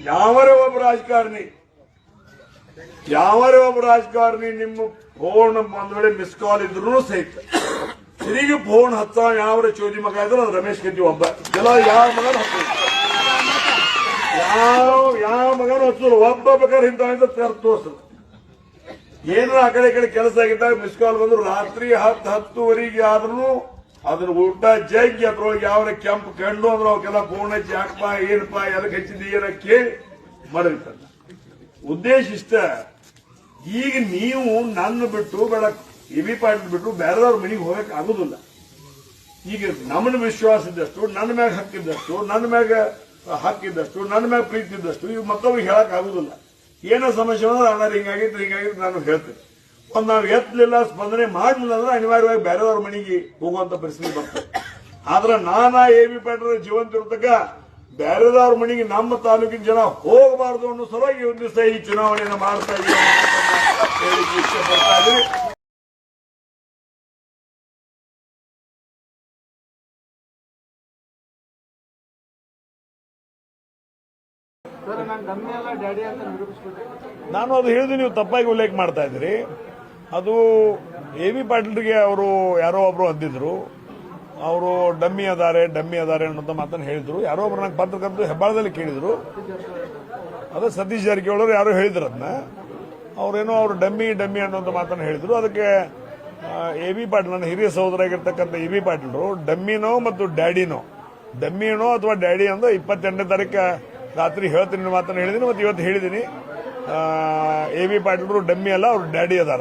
ಯಾವರೇ ಒಬ್ಬ ರಾಜಕಾರಣಿ, ಯಾವರೇ ಒಬ್ಬ ರಾಜಕಾರಣಿ ನಿಮ್ಮ ಫೋನ್ ಒಂದ್ ವೇಳೆ ಮಿಸ್ ಕಾಲ್ ಇದ್ರು ಸಹಿತ. ತಿರುಗಿ ಫೋನ್ ಹತ್ತ ಯಾವ ಚೋದಿ ಮಗ ಇದ್ರು ಅದು ರಮೇಶ್ ಗದ್ದಿ ಒಬ್ಬ. ಜಲ ಯಾವ ಮಗನ ಹತ್ತ ಯಾವ ಯಾವ ಮಗನ ಹಚ್ಚಲ್ಲ ಒಬ್ಬ ಬೇಕಾದ್ರೆ ಹಿಂತ ತೋರ್ಸಲ್ಲ ಏನಾರ ಆ ಕಡೆ ಕಡೆ ಕೆಲಸ ಆಗಿದ್ದಾಗ ಮಿಸ್ ಕಾಲ್ ಬಂದ್ರು ರಾತ್ರಿ ಹತ್ತು ಹತ್ತುವರೆಗೆ ಆದ್ರೂ ಅದ್ರ ಊಟ ಜಗ್ಗಿ ಅದ್ರೊಳಗೆ ಯಾವ ಕೆಂಪು ಕಂಡು ಅಂದ್ರೆ ಅವಕ್ಕೆಲ್ಲ ಪೂರ್ಣ ಯಾಕಪ್ಪ ಏನಪ್ಪ ಎದಕ್ಕೆ ಹಚ್ಚಿದ್ದಿ ಏನ ಕೇಳಿ ಉದ್ದೇಶ ಇಷ್ಟ. ಈಗ ನೀವು ನನ್ನ ಬಿಟ್ಟು ಬೇಡ ಇವಿ ಪಾಟೀಲ್ ಬಿಟ್ಟು ಬೇರೆದವ್ರ ಮನೆಗೆ ಹೋಗಕ್ ಆಗುದಿಲ್ಲ. ಈಗ ನಮ್ಮನ್ನ ವಿಶ್ವಾಸ ಇದ್ದಷ್ಟು, ನನ್ನ ಮ್ಯಾಗ ಹಕ್ಕಿದ್ದಷ್ಟು ನನ್ನ ಮ್ಯಾಗ ಹಕ್ಕಿದ್ದಷ್ಟು ನನ್ನ ಮ್ಯಾಗ ಪ್ರೀತಿ ಇದ್ದಷ್ಟು ಈಗ ಮತ್ತೊಬ್ರಿಗೆ ಹೇಳಕ್ ಆಗುದಿಲ್ಲ. ಏನೋ ಸಮಸ್ಯೆ ಅಂದ್ರೆ ಅಣ್ಣ, ಹಿಂಗಾಗಿತ್ತು ಹಿಂಗಾಗಿತ್ತು, ನಾನು ಹೇಳ್ತೇನೆ. ಒಂದ್ ನಾವು ಎತ್ತಲಿಲ್ಲ ಸ್ಪಂದನೆ ಮಾಡಲಿಲ್ಲ ಅಂದ್ರೆ ಅನಿವಾರ್ಯವಾಗಿ ಬೇರೆಯವ್ರ ಮನೆಗೆ ಹೋಗುವಂತ ಪರಿಸ್ಥಿತಿ ಬರ್ತದೆ. ಆದ್ರೆ ನಾನಾ ಎ ಬಿ ಪಾಟೀಲ್ ಜೀವಂತ ಇರ್ತಕ್ಕ ಬೇರೆದವ್ರ ಮನೆಗೆ ನಮ್ಮ ತಾಲೂಕಿನ ಜನ ಹೋಗಬಾರದು ಅನ್ನೋ ಸಲುವಾಗಿ ಒಂದು ದಿವಸ ಈ ಚುನಾವಣೆಯನ್ನು ಮಾಡ್ತಾ ಇದ್ದೀವಿ ನಾನು ಅದು ಹೇಳಿದ್ರೆ ನೀವು ತಪ್ಪಾಗಿ ಉಲ್ಲೇಖ ಮಾಡ್ತಾ ಇದ್ದೀರಿ. ಅದು ಎ ಬಿ ಪಾಟೀಲ್ರಿಗೆ ಅವರು ಯಾರೋ ಒಬ್ರು ಅಂದಿದ್ರು. ಅವರು ಡಮ್ಮಿ ಅದಾರೆ ಡಮ್ಮಿ ಅದಾರೆ ಅನ್ನೋಂಥ ಮಾತನ್ನು ಹೇಳಿದ್ರು. ಯಾರೋ ಒಬ್ರು ನಂಗೆ ಪತ್ರಕರ್ತರು ಹೆಬ್ಬಾಳದಲ್ಲಿ ಕೇಳಿದ್ರು. ಅದು ಸತೀಶ್ ಜಾರಕಿಹೊಳಿ ಯಾರೋ ಹೇಳಿದ್ರು ಅದನ್ನ. ಅವರೇನೋ ಅವರು ಡಮ್ಮಿ ಡಮ್ಮಿ ಅನ್ನೋಂಥ ಮಾತನ್ನು ಹೇಳಿದ್ರು. ಅದಕ್ಕೆ ಎ ಬಿ ಪಾಟೀಲ್, ನನ್ನ ಹಿರಿಯ ಸಹೋದರಾಗಿರ್ತಕ್ಕಂಥ ಎ ಬಿ ಪಾಟೀಲ್ರು, ಡಮ್ಮಿನೋ ಮತ್ತು ಡ್ಯಾಡಿನೋ. ಡಮ್ಮಿನೋ ಅಥವಾ ಡ್ಯಾಡಿ ಅಂದ್ರೆ ಇಪ್ಪತ್ತೆಂಟನೇ ತಾರೀಕು ರಾತ್ರಿ ಹೇಳ್ತೀನಿ ಮಾತನ್ನು ಹೇಳಿದ್ದೀನಿ. ಮತ್ತು ಇವತ್ತು ಹೇಳಿದ್ದೀನಿ. ಎ ಬಿ ಪಾಟೀಲ್ರು ಡಮ್ಮಿ ಅಲ್ಲ, ಅವ್ರು ಡ್ಯಾಡಿ ಅದಾರ